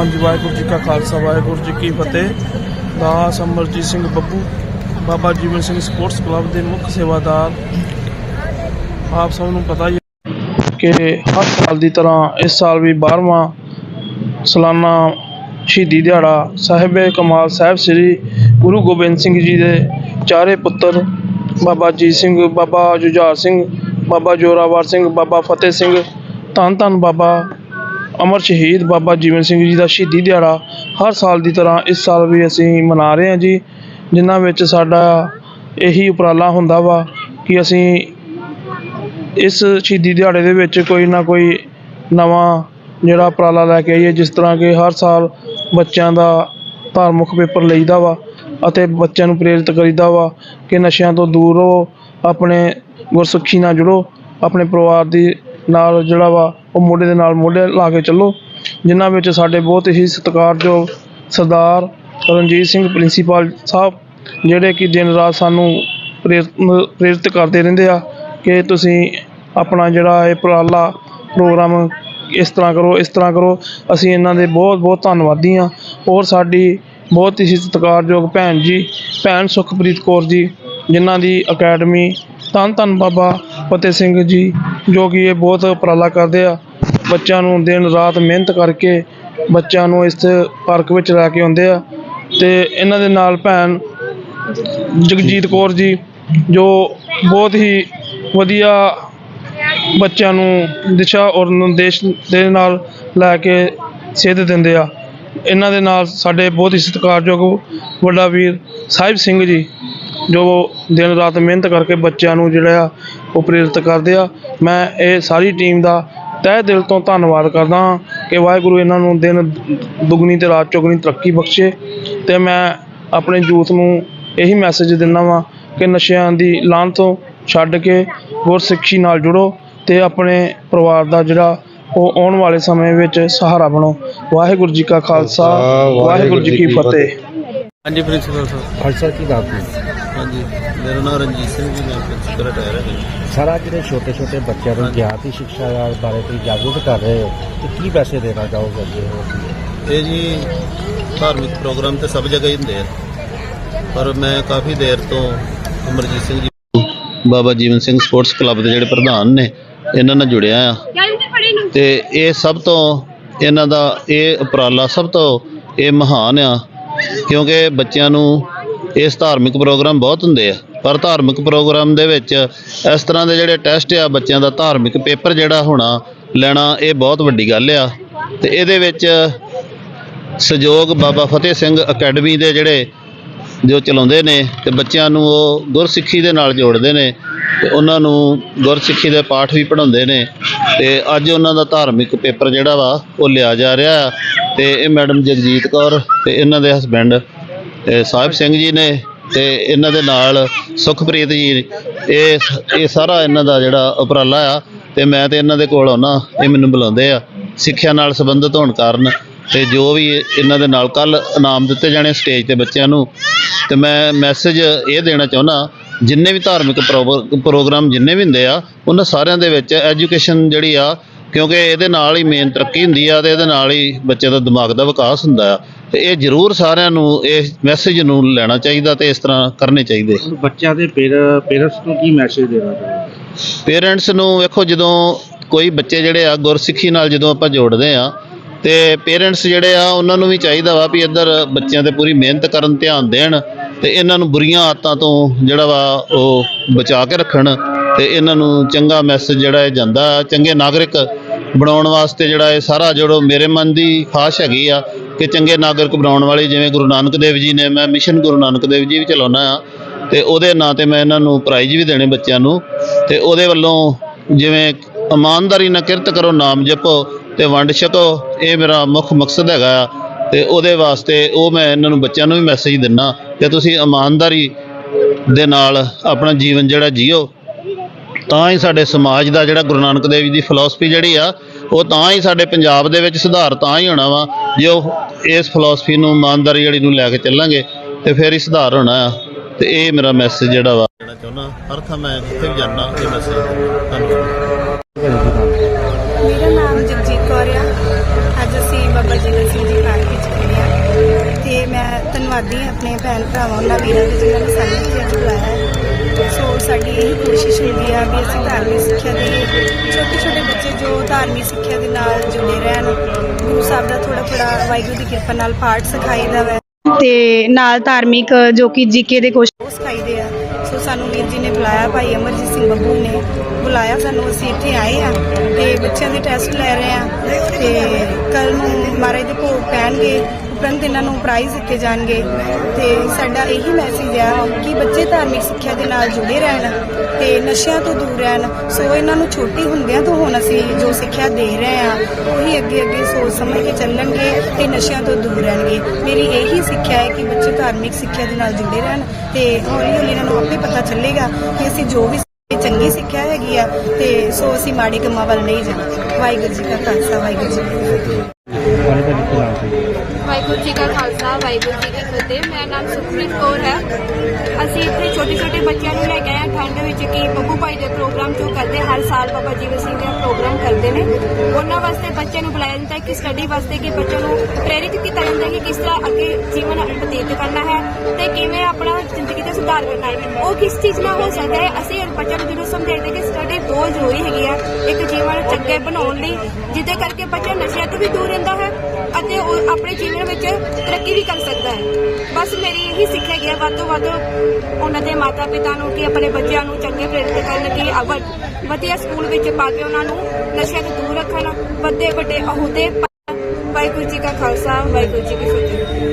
ਹਾਂਜੀ, ਵਾਹਿਗੁਰੂ ਜੀ ਕਾ ਖਾਲਸਾ, ਵਾਹਿਗੁਰੂ ਜੀ ਕੀ ਫਤਿਹ। ਦਾਸ ਅਮਰਜੀਤ ਸਿੰਘ ਬੱਬੂ, ਬਾਬਾ ਜੀਵਨ ਸਿੰਘ ਸਪੋਰਟਸ ਕਲੱਬ ਦੇ ਮੁੱਖ ਸੇਵਾਦਾਰ। ਆਪ ਸਭ ਨੂੰ ਪਤਾ ਹੀ ਕਿ ਹਰ ਸਾਲ ਦੀ ਤਰ੍ਹਾਂ ਇਸ ਸਾਲ ਵੀ 12ਵਾਂ ਸਾਲਾਨਾ ਸ਼ਹੀਦੀ ਦਿਹਾੜਾ ਸਾਹਿਬੇ ਕਮਾਲ ਸਾਹਿਬ ਸ੍ਰੀ ਗੁਰੂ ਗੋਬਿੰਦ ਸਿੰਘ ਜੀ ਦੇ ਚਾਰੇ ਪੁੱਤਰ ਬਾਬਾ ਅਜੀਤ ਸਿੰਘ, ਬਾਬਾ ਜੁਝਾਰ ਸਿੰਘ, ਬਾਬਾ ਜੋਰਾਵਰ ਸਿੰਘ, ਬਾਬਾ ਫਤਿਹ ਸਿੰਘ, ਧੰਨ ਧੰਨ ਬਾਬਾ ਅਮਰ ਸ਼ਹੀਦ ਬਾਬਾ ਜੀਵਨ ਸਿੰਘ ਜੀ ਦਾ ਸ਼ਹੀਦੀ ਦਿਹਾੜਾ ਹਰ ਸਾਲ ਦੀ ਤਰ੍ਹਾਂ ਇਸ ਸਾਲ ਵੀ ਅਸੀਂ ਮਨਾ ਰਹੇ ਹਾਂ ਜੀ, ਜਿਨ੍ਹਾਂ ਵਿੱਚ ਸਾਡਾ ਇਹੀ ਉਪਰਾਲਾ ਹੁੰਦਾ ਵਾ ਕਿ ਅਸੀਂ ਇਸ ਸ਼ਹੀਦੀ ਦਿਹਾੜੇ ਦੇ ਵਿੱਚ ਕੋਈ ਨਾ ਕੋਈ ਨਵਾਂ ਜਿਹੜਾ ਉਪਰਾਲਾ ਲੈ ਕੇ ਆਈਏ, ਜਿਸ ਤਰ੍ਹਾਂ ਕਿ ਹਰ ਸਾਲ ਬੱਚਿਆਂ ਦਾ ਧਾਰਮਿਕ ਪੇਪਰ ਲਈਦਾ ਵਾ ਅਤੇ ਬੱਚਿਆਂ ਨੂੰ ਪ੍ਰੇਰਿਤ ਕਰੀਦਾ ਵਾ ਕਿ ਨਸ਼ਿਆਂ ਤੋਂ ਦੂਰ ਰਹੋ, ਆਪਣੇ ਗੁਰਸਿੱਖੀ ਨਾਲ ਜੁੜੋ, ਆਪਣੇ ਪਰਿਵਾਰ ਦੀ ਨਾਲ ਜਿਹੜਾ ਵਾ, ਉਹ ਮੋਢੇ ਦੇ ਨਾਲ ਮੋਢੇ ਲਾ ਕੇ ਚੱਲੋ। ਜਿਨ੍ਹਾਂ ਵਿੱਚ ਸਾਡੇ ਬਹੁਤ ਹੀ ਸਤਿਕਾਰਯੋਗ ਸਰਦਾਰ ਰਣਜੀਤ ਸਿੰਘ ਪ੍ਰਿੰਸੀਪਲ ਸਾਹਿਬ, ਜਿਹੜੇ ਕਿ ਦਿਨ ਰਾਤ ਸਾਨੂੰ ਪ੍ਰੇਰ- ਪ੍ਰੇਰਿਤ ਕਰਦੇ ਰਹਿੰਦੇ ਆ ਕਿ ਤੁਸੀਂ ਆਪਣਾ ਜਿਹੜਾ ਇਹ ਉਪਰਾਲਾ ਪ੍ਰੋਗਰਾਮ ਇਸ ਤਰ੍ਹਾਂ ਕਰੋ, ਇਸ ਤਰ੍ਹਾਂ ਕਰੋ। ਅਸੀਂ ਇਹਨਾਂ ਦੇ ਬਹੁਤ ਬਹੁਤ ਧੰਨਵਾਦੀ ਹਾਂ। ਔਰ ਸਾਡੀ ਬਹੁਤ ਹੀ ਸਤਿਕਾਰਯੋਗ ਭੈਣ ਜੀ, ਭੈਣ ਸੁਖਪ੍ਰੀਤ ਕੌਰ ਜੀ, ਜਿਨ੍ਹਾਂ ਦੀ ਅਕੈਡਮੀ ਧੰਨ ਧੰਨ ਬਾਬਾ ਫਤਿਹ ਸਿੰਘ ਜੀ ਜੋ ਕਿ ਇਹ ਬਹੁਤ ਉਪਰਾਲਾ ਕਰਦੇ ਆ। ਬੱਚਿਆਂ ਨੂੰ ਦਿਨ ਰਾਤ ਮਿਹਨਤ ਕਰਕੇ ਬੱਚਿਆਂ ਨੂੰ ਇਸ ਪਾਰਕ ਵਿੱਚ ਲੈ ਕੇ ਆਉਂਦੇ ਆ। ਅਤੇ ਇਹਨਾਂ ਦੇ ਨਾਲ ਭੈਣ ਜਗਜੀਤ ਕੌਰ ਜੀ, ਜੋ ਬਹੁਤ ਹੀ ਵਧੀਆ ਬੱਚਿਆਂ ਨੂੰ ਦਿਸ਼ਾ ਔਰ ਨਿਰਦੇਸ਼ ਦੇ ਨਾਲ ਲੈ ਕੇ ਸੇਧ ਦਿੰਦੇ ਆ। ਇਹਨਾਂ ਦੇ ਨਾਲ ਸਾਡੇ ਬਹੁਤ ਹੀ ਸਤਿਕਾਰਯੋਗ ਵੱਡਾ ਵੀਰ ਸਾਹਿਬ ਸਿੰਘ ਜੀ ਜੋ ਦਿਨ ਰਾਤ ਮਿਹਨਤ ਕਰਕੇ ਬੱਚਿਆਂ ਨੂੰ ਜਿਹੜਾ ਆ ਉਹ ਪ੍ਰੇਰਿਤ ਕਰਦੇ ਆ। ਮੈਂ ਇਹ ਸਾਰੀ ਟੀਮ ਦਾ ਤਹਿ ਦਿਲ ਤੋਂ ਧੰਨਵਾਦ ਕਰਦਾ ਹਾਂ ਕਿ ਵਾਹਿਗੁਰੂ ਇਹਨਾਂ ਨੂੰ ਦਿਨ ਦੁੱਗਣੀ ਤੇ ਰਾਤ ਚੌਗਣੀ ਤਰੱਕੀ ਬਖਸ਼ੇ ਤੇ ਮੈਂ ਆਪਣੇ ਯੂਥ ਨੂੰ ਇਹੀ ਮੈਸੇਜ ਦਿੰਦਾ ਵਾਂ ਕਿ ਨਸ਼ਿਆਂ ਦੀ ਲਾਹਨ ਤੋਂ ਛੱਡ ਕੇ ਗੁਰਸਿੱਖੀ ਨਾਲ ਜੁੜੋ ਤੇ ਆਪਣੇ ਪਰਿਵਾਰ ਦਾ ਜਿਹੜਾ ਉਹ ਆਉਣ ਵਾਲੇ ਸਮੇਂ ਵਿੱਚ ਸਹਾਰਾ ਬਣੋ। ਵਾਹਿਗੁਰੂ ਜੀ ਕਾ ਖਾਲਸਾ ਵਾਹਿਗੁਰੂ ਜੀ ਕੀ ਫਤਿਹ। ਹਾਂਜੀ ਪ੍ਰਿੰਸੀਪਲ ਸਾਹਿਬ। ਖਾਲਸਾ ਕੀ ਨਾਮ ਹੈ ਹਾਂਜੀ ਮੇਰਾ ਨਾਮ ਰਣਜੀਤ ਸਿੰਘ ਜੀ ਮੈਂ ਪ੍ਰਿੰਸੀਪਲ ਰਿਟਾਇਰ ਹਾਂ। ਸਾਰਾ ਜਿਹੜੇ ਛੋਟੇ ਛੋਟੇ ਬੱਚਿਆਂ ਨੂੰ ਗਿਆਨ ਦੀ ਸਿੱਖਿਆ ਬਾਰੇ ਤੁਸੀਂ ਜਾਗਰੂਕ ਕਰ ਰਹੇ ਹੋ ਤੇ ਕੀ ਪੈਸੇ ਦੇਣਾ ਚਾਹੋਗੇ ਅੱਗੇ? ਇਹ ਜੀ ਧਾਰਮਿਕ ਪ੍ਰੋਗਰਾਮ ਤੇ ਸਭ ਜਗ੍ਹਾ ਹੀ ਹੁੰਦੇ ਆ। ਪਰ ਮੈਂ ਕਾਫੀ ਦੇਰ ਤੋਂ ਅਮਰਜੀਤ ਸਿੰਘ ਜੀ ਬਾਬਾ ਜੀਵਨ ਸਿੰਘ ਸਪੋਰਟਸ ਕਲੱਬ ਦੇ ਜਿਹੜੇ ਪ੍ਰਧਾਨ ਨੇ ਇਹਨਾਂ ਨਾਲ ਜੁੜਿਆ ਆ। ਤੇ ਇਹ ਸਭ ਤੋਂ ਇਹਨਾਂ ਦਾ ਇਹ ਉਪਰਾਲਾ ਸਭ ਤੋਂ ਇਹ ਮਹਾਨ ਆ ਕਿਉਂਕਿ ਬੱਚਿਆਂ ਨੂੰ ਇਸ ਧਾਰਮਿਕ ਪ੍ਰੋਗਰਾਮ ਬਹੁਤ ਹੁੰਦੇ ਆ। ਪਰ ਧਾਰਮਿਕ ਪ੍ਰੋਗਰਾਮ ਦੇ ਵਿੱਚ ਇਸ ਤਰ੍ਹਾਂ ਦੇ ਜਿਹੜੇ ਟੈਸਟ ਆ ਬੱਚਿਆਂ ਦਾ ਧਾਰਮਿਕ ਪੇਪਰ ਜਿਹੜਾ ਹੋਣਾ, ਲੈਣਾ, ਇਹ ਬਹੁਤ ਵੱਡੀ ਗੱਲ ਆ। ਤੇ ਇਹਦੇ ਵਿੱਚ ਸਹਿਯੋਗ ਬਾਬਾ ਫਤਿਹ ਸਿੰਘ ਅਕੈਡਮੀ ਦੇ ਜਿਹੜੇ ਜੋ ਚਲਾਉਂਦੇ ਨੇ ਤੇ ਬੱਚਿਆਂ ਨੂੰ ਉਹ ਗੁਰਸਿੱਖੀ ਦੇ ਨਾਲ ਜੋੜਦੇ ਨੇ ਤੇ ਉਹਨਾਂ ਨੂੰ ਗੁਰਸਿੱਖੀ ਦੇ ਪਾਠ ਵੀ ਪੜ੍ਹਾਉਂਦੇ ਨੇ ਤੇ ਅੱਜ ਉਹਨਾਂ ਦਾ ਧਾਰਮਿਕ ਪੇਪਰ ਜਿਹੜਾ ਵਾ ਉਹ ਲਿਆ ਜਾ ਰਿਹਾ ਆ। ਤੇ ਇਹ ਮੈਡਮ ਜਗਜੀਤ ਕੌਰ ਤੇ ਇਹਨਾਂ ਦੇ ਹਸਬੈਂਡ ਸਾਹਿਬ ਸਿੰਘ ਜੀ ਨੇ ਤੇ ਇਹਨਾਂ ਦੇ ਨਾਲ ਸੁਖਪ੍ਰੀਤ ਜੀ, ਇਹ ਇਹ ਸਾਰਾ ਇਹਨਾਂ ਦਾ ਜਿਹੜਾ ਉਪਰਾਲਾ ਆ, ਤੇ ਮੈਂ ਤੇ ਇਹਨਾਂ ਦੇ ਕੋਲ ਆਉਣਾ ਇਹ ਮੈਨੂੰ ਬੁਲਾਉਂਦੇ ਆ, ਸਿੱਖਿਆ ਨਾਲ ਸੰਬੰਧਿਤ ਹੋਣ ਕਾਰਨ, ਤੇ ਜੋ ਵੀ ਇਹਨਾਂ ਦੇ ਨਾਲ ਕੱਲ ਇਨਾਮ ਦਿੱਤੇ ਜਾਣੇ ਸਟੇਜ ਤੇ ਬੱਚਿਆਂ ਨੂੰ, ਤੇ ਮੈਂ ਮੈਸੇਜ ਇਹ ਦੇਣਾ ਚਾਹੁੰਦਾ ਜਿੰਨੇ ਵੀ ਧਾਰਮਿਕ ਪ੍ਰੋਗਰ- ਪ੍ਰੋਗਰਾਮ ਜਿੰਨੇ ਵੀ ਹੁੰਦੇ ਆ, ਉਹਨਾਂ ਸਾਰਿਆਂ ਦੇ ਵਿੱਚ ਐਜੂਕੇਸ਼ਨ ਜਿਹੜੀ ਆ ਕਿਉਂਕਿ ਇਹਦੇ ਨਾਲ ਹੀ ਮੇਨ ਤਰੱਕੀ ਹੁੰਦੀ ਆ ਤੇ ਇਹਦੇ ਨਾਲ ਹੀ ਬੱਚੇ ਦਾ ਦਿਮਾਗ ਦਾ ਵਿਕਾਸ ਹੁੰਦਾ ਆ। ਤੇ ਇਹ ਜ਼ਰੂਰ ਸਾਰਿਆਂ ਨੂੰ ਇਸ ਮੈਸੇਜ ਨੂੰ ਲੈਣਾ ਚਾਹੀਦਾ ਤੇ ਇਸ ਤਰ੍ਹਾਂ ਕਰਨੇ ਚਾਹੀਦੇ। ਬੱਚਿਆਂ ਦੇ ਪੇਰੈਂਟਸ ਨੂੰ ਕੀ ਮੈਸੇਜ ਦੇਣਾ ਪੇਰੈਂਟਸ ਨੂੰ ਵੇਖੋ ਜਦੋਂ ਕੋਈ ਬੱਚੇ ਜਿਹੜੇ ਆ ਗੁਰਸਿੱਖੀ ਨਾਲ ਜਦੋਂ ਆਪਾਂ ਜੋੜਦੇ ਆ ਤੇ ਪੇਰੈਂਟਸ ਜਿਹੜੇ ਆ ਉਹਨਾਂ ਨੂੰ ਵੀ ਚਾਹੀਦਾ ਵਾ ਵੀ ਇੱਧਰ ਬੱਚਿਆਂ ਤੇ ਪੂਰੀ ਮਿਹਨਤ ਕਰਨ ਧਿਆਨ ਦੇਣ ਤੇ ਇਹਨਾਂ ਨੂੰ ਬੁਰੀਆਂ ਆਦਤਾਂ ਤੋਂ ਜਿਹੜਾ ਵਾ ਉਹ ਬਚਾ ਕੇ ਰੱਖਣ। ਤੇ ਇਹਨਾਂ ਨੂੰ ਚੰਗਾ ਮੈਸੇਜ ਜਿਹੜਾ ਇਹ ਜਾਂਦਾ, ਚੰਗੇ ਨਾਗਰਿਕ ਬਣਾਉਣ ਵਾਸਤੇ ਜਿਹੜਾ ਇਹ ਸਾਰਾ ਜਿਹੜੋ ਮੇਰੇ ਮਨ ਦੀ ਖਾਸ਼ ਹੈਗੀ ਆ ਕਿ ਚੰਗੇ ਨਾਗਰਿਕ ਬਣਾਉਣ ਵਾਲੇ ਜਿਵੇਂ ਗੁਰੂ ਨਾਨਕ ਦੇਵ ਜੀ ਨੇ, ਮੈਂ ਮਿਸ਼ਨ ਗੁਰੂ ਨਾਨਕ ਦੇਵ ਜੀ ਵੀ ਚਲਾਉਣਾ ਆ, ਤੇ ਉਹਦੇ ਨਾਂ ਤੇ ਮੈਂ ਇਹਨਾਂ ਨੂੰ ਪ੍ਰਾਈਜ਼ ਵੀ ਦੇਣੇ ਬੱਚਿਆਂ ਨੂੰ, ਤੇ ਉਹਦੇ ਵੱਲੋਂ ਜਿਵੇਂ ਇਮਾਨਦਾਰੀ ਨਾਲ ਕਿਰਤ ਕਰੋ, ਨਾਮ ਜਪੋ ਤੇ ਵੰਡ ਛਕੋ, ਇਹ ਮੇਰਾ ਮੁੱਖ ਮਕਸਦ ਹੈਗਾ ਆ, ਤੇ ਉਹਦੇ ਵਾਸਤੇ ਉਹ ਮੈਂ ਇਹਨਾਂ ਨੂੰ ਬੱਚਿਆਂ ਨੂੰ ਵੀ ਮੈਸੇਜ ਦਿੰਨਾ ਕਿ ਤੁਸੀਂ ਇਮਾਨਦਾਰੀ ਦੇ ਨਾਲ ਆਪਣਾ ਜੀਵਨ ਜਿਹੜਾ ਜੀਓ। ਤਾਂ ਹੀ ਸਾਡੇ ਸਮਾਜ ਦਾ ਜਿਹੜਾ ਗੁਰੂ ਨਾਨਕ ਦੇਵ ਜੀ ਦੀ ਫਿਲਾਸਫੀ ਜਿਹੜੀ ਆ ਉਹ ਤਾਂ ਹੀ ਸਾਡੇ ਪੰਜਾਬ ਦੇ ਵਿੱਚ ਸੁਧਾਰ ਤਾਂ ਹੀ ਹੋਣਾ ਵਾ ਜੇ ਉਹ ਇਸ ਫਿਲਾਸਫੀ ਨੂੰ ਇਮਾਨਦਾਰੀ ਜਿਹੜੀ ਨੂੰ ਲੈ ਕੇ ਚੱਲਾਂਗੇ ਤੇ ਫਿਰ ਹੀ ਸੁਧਾਰ ਹੋਣਾ ਆ। ਤੇ ਇਹ ਮੇਰਾ ਮੈਸੇਜ ਜਿਹੜਾ ਵਾ। ਦੇਣਾ ਚਾਹੁੰਦਾ ਹਰ ਥਾਂ ਮੈਂ ਜਿੱਥੇ ਵੀ ਜਾਣਾ ਇਹ ਮੈਸੇਜ ਧੰਨਵਾਦ। ਮੇਰਾ ਨਾਮ ਜਗਜੀਤ ਕੌਰ ਆ। ਅੱਜ ਅਸੀਂ ਬਾਬਾ ਜੀਵਨ ਸਿੰਘ ਜੀ ਪਾਰਕ ਵਿੱਚ ਖੜੇ ਆ। ਤੇ ਮੈਂ ਧੰਨਵਾਦੀ ਆਪਣੇ ਭੈਣ ਭਰਾਵਾਂ ਉਹਨਾਂ ਵੀਰਾਂ ਦੇ ਜਿਨ੍ਹਾਂ ਨੇ ਸਾਨੂੰ ਇੱਥੇ ਬੁਲਾਇਆ ਹੈ। ਸੋ ਸਾਡੀ ਇਹ ਕੋਸ਼ਿਸ਼ ਹੁੰਦੀ ਆ ਵੀ ਅਸੀਂ ਧਾਰਮਿਕ ਸਿੱਖਿਆ ਦੇ ਛੋਟੇ ਛੋਟੇ ਬੱਚੇ ਜੋ ਧਾਰਮਿਕ ਸਿੱਖਿਆ ਦੇ ਨਾਲ ਜੁੜੇ ਰਹਿਣ ਗੁਰੂ ਸਾਹਿਬ ਦਾ ਥੋੜਾ ਥੋੜਾ ਵਾਹਿਗੁਰੂ ਦੀ ਕਿਰਪਾ ਨਾਲ ਪਾਠ ਸਿਖਾਈਦਾ ਵੈ। ਤੇ ਨਾਲ ਧਾਰਮਿਕ ਜੋ ਕਿ ਜੀਕੇ ਦੇ ਕੁਝ ਸਿਖਾਈਦੇ ਆ। ਸੋ ਸਾਨੂੰ ਵੀਰ ਜੀ ਨੇ ਬੁਲਾਇਆ ਭਾਈ ਅਮਰਜੀਤ ਸਿੰਘ ਬੱਬੂ ਨੇ ਬੁਲਾਇਆ ਸਾਨੂੰ ਅਸੀਂ ਇੱਥੇ ਆਏ ਆ ਤੇ ਬੱਚਿਆਂ ਦੇ ਟੈਸਟ ਲੈ ਰਹੇ ਆ ਤੇ ਕੱਲ ਨੂੰ ਮਹਾਰਾਜ ਦੇ ਭੋਗ ਪੈਣਗੇ। ਉਪਰੰਤ ਇਹਨਾਂ ਨੂੰ ਪ੍ਰਾਈਜ਼ ਦਿੱਤੇ ਜਾਣਗੇ। ਤੇ ਸਾਡਾ ਇਹੀ ਮੈਸੇਜ ਆ ਕਿ ਬੱਚੇ ਧਾਰਮਿਕ ਸਿੱਖਿਆ ਦੇ ਨਾਲ ਜੁੜੇ ਰਹਿਣ ਤੇ ਨਸ਼ਿਆਂ ਤੋਂ ਦੂਰ ਰਹਿਣ। ਸੋ ਇਹਨਾਂ ਨੂੰ ਛੋਟੀ ਹੁੰਦਿਆਂ ਤੋਂ ਹੁਣ ਅਸੀਂ ਜੋ ਸਿੱਖਿਆ ਦੇ ਰਹੇ ਆ ਉਹੀ ਅੱਗੇ ਅੱਗੇ ਸੋਚ ਸਮਝ ਕੇ ਚੱਲਣਗੇ ਤੇ ਨਸ਼ਿਆਂ ਤੋਂ ਦੂਰ ਰਹਿਣਗੇ। ਮੇਰੀ ਇਹੀ ਸਿੱਖਿਆ ਹੈ ਕਿ ਬੱਚੇ ਧਾਰਮਿਕ ਸਿੱਖਿਆ ਦੇ ਨਾਲ ਜੁੜੇ ਰਹਿਣ ਤੇ ਹੌਲੀ ਹੌਲੀ ਇਹਨਾਂ ਨੂੰ ਆਪੇ ਪਤਾ ਚੱਲੇਗਾ ਕਿ ਅਸੀਂ ਜੋ ਵੀ ਚੰਗੀ ਸਿੱਖਿਆ ਹੈਗੀ ਆ ਤੇ ਸੋ ਅਸੀਂ ਮਾੜੇ ਕੰਮਾਂ ਵੱਲ ਨਹੀਂ ਜਾਣਾ। ਵਾਹਿਗੁਰੂ ਜੀ ਕਾ ਖਾਲਸਾ ਵਾਹਿਗੁਰੂ ਜੀ ਕੀ ਫਤਿਹ। ਬਾਰੇ ਦਾ ਕੀ ਨਾਮ ਸੀ? ਵਾਹਿਗੁਰੂ ਜੀ ਕਾ ਖਾਲਸਾ ਵਾਹਿਗੁਰੂ ਜੀ ਕੀ ਫਤਿਹ। ਮੇਰਾ ਨਾਮ ਸੁਖਪ੍ਰੀਤ ਕੌਰ ਹੈ। ਅਸੀਂ ਇੱਥੇ ਛੋਟੇ ਛੋਟੇ ਬੱਚਿਆਂ ਨੂੰ ਲੈ ਕੇ ਆਏ ਹਾਂ। ਠੰਡ ਵਿੱਚ ਕਿ ਬੱਬੂ ਭਾਈ ਦੇ ਪ੍ਰੋਗਰਾਮ ਜੋ ਕਰਦੇ ਹਰ ਸਾਲ ਬਾਬਾ ਜੀਵਨ ਸਿੰਘ ਦੇ ਪ੍ਰੋਗਰਾਮ ਕਰਦੇ ਨੇ। ਉਹਨਾਂ ਵਾਸਤੇ ਬੱਚਿਆਂ ਨੂੰ ਬੁਲਾਇਆ ਜਾਂਦਾ ਹੈ ਕਿ ਸਟੱਡੀ ਵਾਸਤੇ ਕਿ ਬੱਚਿਆਂ ਨੂੰ ਪ੍ਰੇਰਿਤ ਕੀਤਾ ਜਾਂਦਾ ਹੈ ਕਿ ਕਿਸ ਤਰ੍ਹਾਂ ਅੱਗੇ ਜੀਵਨ ਬਤੀਤ ਕਰਨਾ ਹੈ ਤੇ ਕਿਵੇਂ ਆਪਣਾ ਜ਼ਿੰਦਗੀ ਦਾ ਸੁਧਾਰ ਕਰਨਾ ਹੈ। ਉਹ ਕਿਸ ਚੀਜ਼ ਨਾਲ ਹੋ ਸਕਦਾ ਹੈ ਅਸੀਂ ਬੱਚਿਆਂ ਨੂੰ ਜਦੋਂ ਸਮਝਾਈਦੇ ਕਿ ਸਟੱਡੀ ਬਹੁਤ ਜ਼ਰੂਰੀ ਹੈਗੀ ਆ। ਇੱਕ ਜੀਵਨ ਚੰਗੇ ਬਣਾਉਣ ਲਈ, ਜਿਹਦੇ ਕਰਕੇ ਬੱਚਾ ਨਸ਼ਿਆਂ ਤੋਂ ਵੀ ਦੂਰ ਰਹਿੰਦਾ ਹੈ ਅਤੇ ਉਹ ਆਪਣੇ ਜੀਵਨ ਵਿੱਚ ਤਰੱਕੀ ਵੀ ਕਰ ਸਕਦਾ ਹੈ। ਬਸ ਮੇਰੀ ਇਹੀ ਸਿੱਖਿਆ ਗਿਆ ਵੱਧ ਤੋਂ ਵੱਧ ਉਹਨਾਂ ਦੇ ਮਾਤਾ ਪਿਤਾ ਨੂੰ ਕਿ ਆਪਣੇ ਬੱਚਿਆਂ ਨੂੰ ਚੰਗੇ ਪ੍ਰੇਰਿਤ ਕਰਨ ਕਿ ਅਵਲ ਵਧੀਆ ਸਕੂਲ ਵਿੱਚ ਪਾ ਕੇ ਉਹਨਾਂ ਨੂੰ ਨਸ਼ਿਆਂ ਤੋਂ ਦੂਰ ਰੱਖਣ ਵੱਡੇ ਵੱਡੇ ਅਹੁਦੇ ਪਾਉਣ। ਵਾਹਿਗੁਰੂ ਜੀ ਕਾ ਖਾਲਸਾ, ਵਾਹਿਗੁਰੂ ਜੀ ਕੀ ਫਤਿਹ।